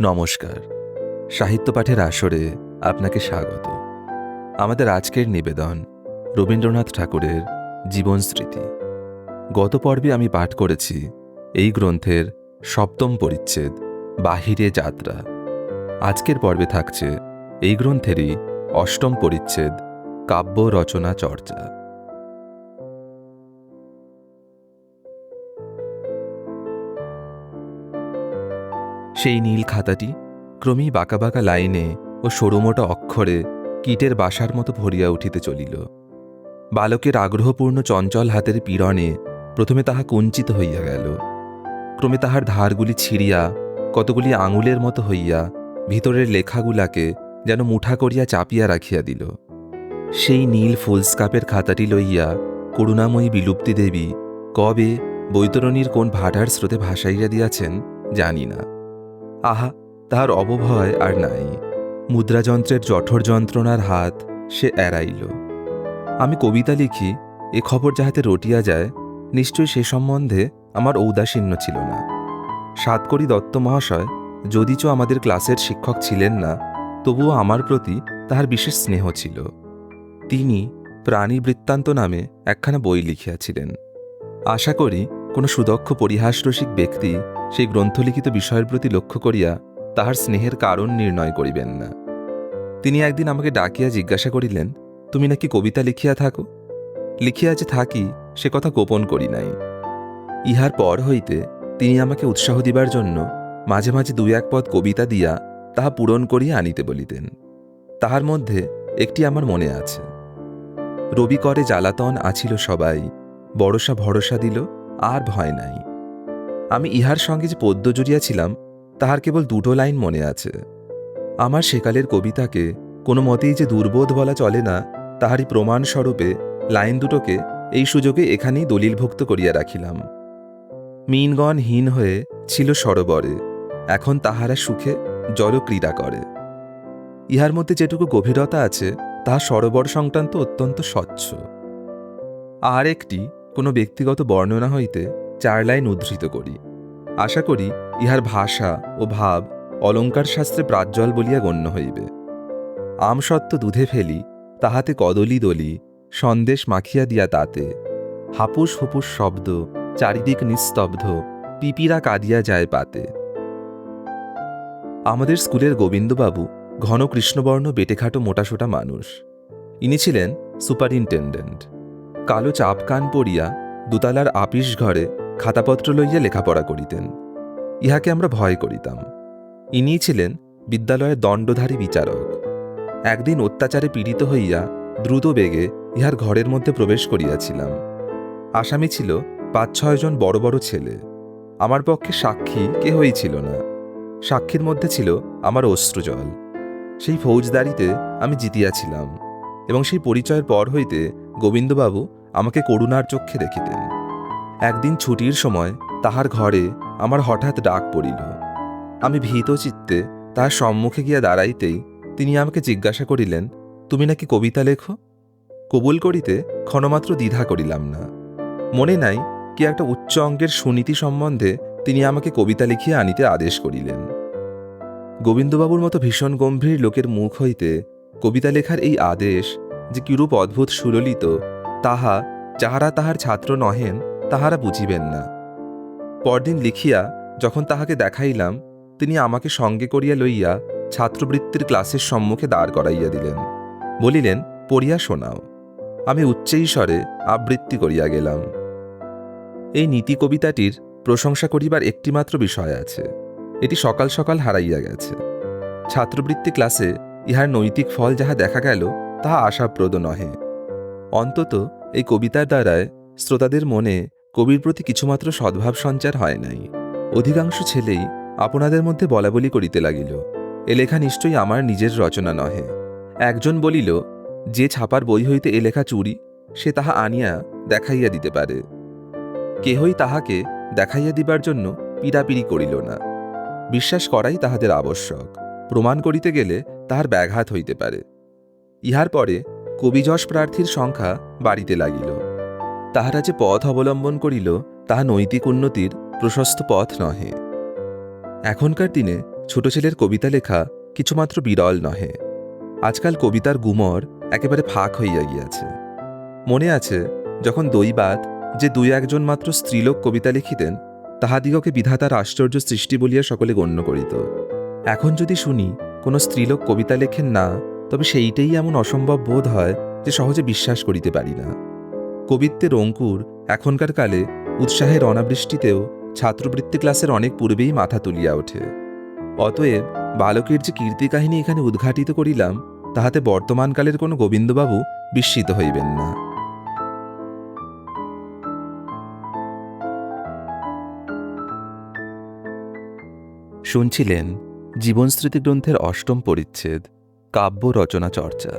নমস্কার। সাহিত্য পাঠের আসরে আপনাকে স্বাগত। আমাদের আজকের নিবেদন রবীন্দ্রনাথ ঠাকুরের জীবন স্মৃতি। গত পর্বে আমি পাঠ করেছি এই গ্রন্থের সপ্তম পরিচ্ছেদ, বাহিরে যাত্রা। আজকের পর্বে থাকছে এই গ্রন্থেরই অষ্টম পরিচ্ছেদ, কাব্য রচনা চর্চা। সেই নীল খাতাটি ক্রমেই বাঁকা বাঁকা লাইনে ও সরুমোটা অক্ষরে কীটের বাসার মতো ভরিয়া উঠিতে চলিল। বালকের আগ্রহপূর্ণ চঞ্চল হাতের পীড়নে প্রথমে তাহা কুঞ্চিত হইয়া গেল। ক্রমে তাহার ধারগুলি ছিঁড়িয়া কতগুলি আঙুলের মতো হইয়া ভিতরের লেখাগুলাকে যেন মুঠা করিয়া চাপিয়া রাখিয়া দিল। সেই নীল ফুলস্কাপের খাতাটি লইয়া করুণাময়ী বিলুপ্তি দেবী কবে বৈতরণীর কোন ভাটার স্রোতে ভাসাইয়া দিয়াছেন জানি না। আহা, তাহার অবভয় আর নাই। মুদ্রাযন্ত্রের জঠর যন্ত্রণার হাত সে এড়াইল। আমি কবিতা লিখি, এ খবর যাহাতে রটিয়া যায় নিশ্চয়ই সে সম্বন্ধে আমার ঔদাসীন্য ছিল না। সাতকড়ি দত্ত মহাশয়, যদিচ আমাদের ক্লাসের শিক্ষক ছিলেন না, তবুও আমার প্রতি তাহার বিশেষ স্নেহ ছিল। তিনি প্রাণী বৃত্তান্ত নামে একখানা বই লিখিয়াছিলেন। আশা করি কোনো সুদক্ষ পরিহাসরসিক ব্যক্তি সেই গ্রন্থলিখিত বিষয়ের প্রতি লক্ষ্য করিয়া তাহার স্নেহের কারণ নির্ণয় করিবেন না। তিনি একদিন আমাকে ডাকিয়া জিজ্ঞাসা করিলেন, তুমি নাকি কবিতা লিখিয়া থাকো? লিখিয়া যে থাকি, সে কথা গোপন করি নাই। ইহার পর হইতে তিনি আমাকে উৎসাহ দিবার জন্য মাঝে মাঝে দুই এক পদ কবিতা দিয়া তাহা পূরণ করিয়া আনিতে বলিতেন। তাহার মধ্যে একটি আমার মনে আছে। রবি করে জ্বালাতন আছিল সবাই, বড়সা ভরসা দিল আর ভয় নাই। আমি ইহার সঙ্গে যে পদ্য জুড়িয়াছিলাম তাহার কেবল দুটো লাইন মনে আছে। আমার সেকালের কবিতাকে কোনো মতেই যে দুর্বোধ বলা চলে না, তাহারই প্রমাণস্বরূপে লাইন দুটোকে এই সুযোগে এখানেই দলিলভুক্ত করিয়া রাখিলাম। মিনগণ হীন হয়ে ছিল সরোবরে, এখন তাহারা সুখে জলক্রীড়া করে। ইহার মধ্যে যেটুকু গভীরতা আছে, তাহা সরোবর সংক্রান্ত অত্যন্ত স্বচ্ছ। আর একটি কোনো ব্যক্তিগত বর্ণনা হইতে চার লাইন উদ্ধৃত করি। আশা করি ইহার ভাষা ও ভাব অলঙ্কার শাস্ত্রে প্রাজ্জ্বল বলিয়া গণ্য হইবে। আমসত্ত্ব দুধে ফেলি, তাহাতে কদলি দলি, সন্দেশ মাখিয়া দিয়া তাতে। হাপুস হুপুস শব্দ, চারিদিক নিস্তব্ধ, পিপিরা কাঁদিয়া যায় পাতে। আমাদের স্কুলের গোবিন্দবাবু ঘন কৃষ্ণবর্ণ বেটেখাটো মোটাসোটা মানুষ। ইনি ছিলেন সুপারিনটেন্ডেন্ট। কালো চাপ কান পরিয়া দুতালার আপিস ঘরে খাতাপত্র লইয়া লেখাপড়া করিতেন। ইহাকে আমরা ভয় করিতাম। ইনিই ছিলেন বিদ্যালয়ের দণ্ডধারী বিচারক। একদিন অত্যাচারে পীড়িত হইয়া দ্রুত বেগে ইহার ঘরের মধ্যে প্রবেশ করিয়াছিলাম। আসামি ছিল পাঁচ ছয়জন বড় বড় ছেলে। আমার পক্ষে সাক্ষী কেহই ছিল না। সাক্ষীর মধ্যে ছিল আমার অশ্রুজল। সেই ফৌজদারিতে আমি জিতিয়াছিলাম এবং সেই পরিচয়ের পর হইতে গোবিন্দবাবু আমাকে করুণার চক্ষে দেখিতেন। একদিন ছুটির সময় তাহার ঘরে আমার হঠাৎ ডাক পড়িল। আমি ভীত চিত্তে তাহার সম্মুখে গিয়া দাঁড়াইতেই তিনি আমাকে জিজ্ঞাসা করিলেন, তুমি নাকি কবিতা লেখো? কবুল করিতে ক্ষণমাত্র দ্বিধা করিলাম না। মনে নাই কি একটা উচ্চ অঙ্গের সুনীতি সম্বন্ধে তিনি আমাকে কবিতা লিখিয়া আনিতে আদেশ করিলেন। গোবিন্দবাবুর মতো ভীষণ গম্ভীর লোকের মুখ হইতে কবিতা লেখার এই আদেশ যে কিরূপ অদ্ভুত সুললিত, তাহা যাহারা তাহার ছাত্র নহেন, তাহারা বুঝিবেন না। পরদিন লিখিয়া যখন তাহাকে দেখাইলাম, তিনি আমাকে সঙ্গে করিয়া লইয়া ছাত্রবৃত্তির ক্লাসের সম্মুখে দাঁড় করাইয়া দিলেন। বলিলেন, পড়িয়া শোনাও। আমি উচ্চৈস্বরে আবৃত্তি করিয়া গেলাম। এই নীতি কবিতাটির প্রশংসা করিবার একটিমাত্র বিষয় আছে। এটি সকাল সকাল হারাইয়া গেছে। ছাত্রবৃত্তি ক্লাসে ইহার নৈতিক ফল যাহা দেখা গেল তাহা আশাপ্রদ নহে। অন্তত এই কবিতার দ্বারায় শ্রোতাদের মনে কবির প্রতি কিছুমাত্র সদ্ভাব সঞ্চার হয় নাই। অধিকাংশ ছেলেই আপনাদের মধ্যে বলাবলি করিতে লাগিল, এ লেখা নিশ্চয়ই আমার নিজের রচনা নহে। একজন বলিল, যে ছাপার বই হইতে এ লেখা চুরি, সে তাহা আনিয়া দেখাইয়া দিতে পারে। কেহই তাহাকে দেখাইয়া দিবার জন্য পিড়াপিড়ি করিল না। বিশ্বাস করাই তাহাদের আবশ্যক। প্রমাণ করিতে গেলে তাহার ব্যাঘাত হইতে পারে। ইহার পরে কবিযশ প্রার্থীর সংখ্যা বাড়িতে লাগিল। তাহারা যে পথ অবলম্বন করিল, তাহা নৈতিক উন্নতির প্রশস্ত পথ নহে। এখনকার দিনে ছোট ছেলের কবিতা লেখা কিছুমাত্র বিরল নহে। আজকাল কবিতার গুমর একেবারে ফাঁক হইয়া গিয়াছে। মনে আছে, যখন দৈবাত যে দুই একজন মাত্র স্ত্রীলোক কবিতা লিখিতেন, তাহাদিগকে বিধাতার আশ্চর্য সৃষ্টি বলিয়া সকলে গণ্য করিত। এখন যদি শুনি কোনো স্ত্রীলোক কবিতা লেখেন না তবে সেইটাই এমন অসম্ভব বোধ হয় যে সহজে বিশ্বাস করিতে পারি না। কবিত্বের অঙ্কুর এখনকার কালে উৎসাহের অনাবৃষ্টিতেও ছাত্রবৃত্তি ক্লাসের অনেক পূর্বেই মাথা তুলিয়া ওঠে। অতএব বালকের যে কীর্তি কাহিনী এখানে উদ্ঘাটিত করিলাম, তাহাতে বর্তমানকালের কোনো গোবিন্দবাবু বিস্মিত হইবেন না। শুনছিলেন জীবনস্মৃতি গ্রন্থের অষ্টম পরিচ্ছেদ। কাব্য রচনা চর্চা।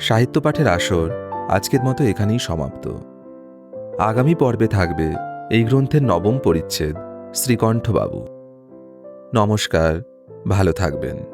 সাহিত্য পাঠের আসর আজকের মতো এখানেই সমাপ্ত। আগামী পর্বে থাকবে এই গ্রন্থের নবম পরিচ্ছেদ শ্রীকণ্ঠবাবু। নমস্কার, ভালো থাকবেন।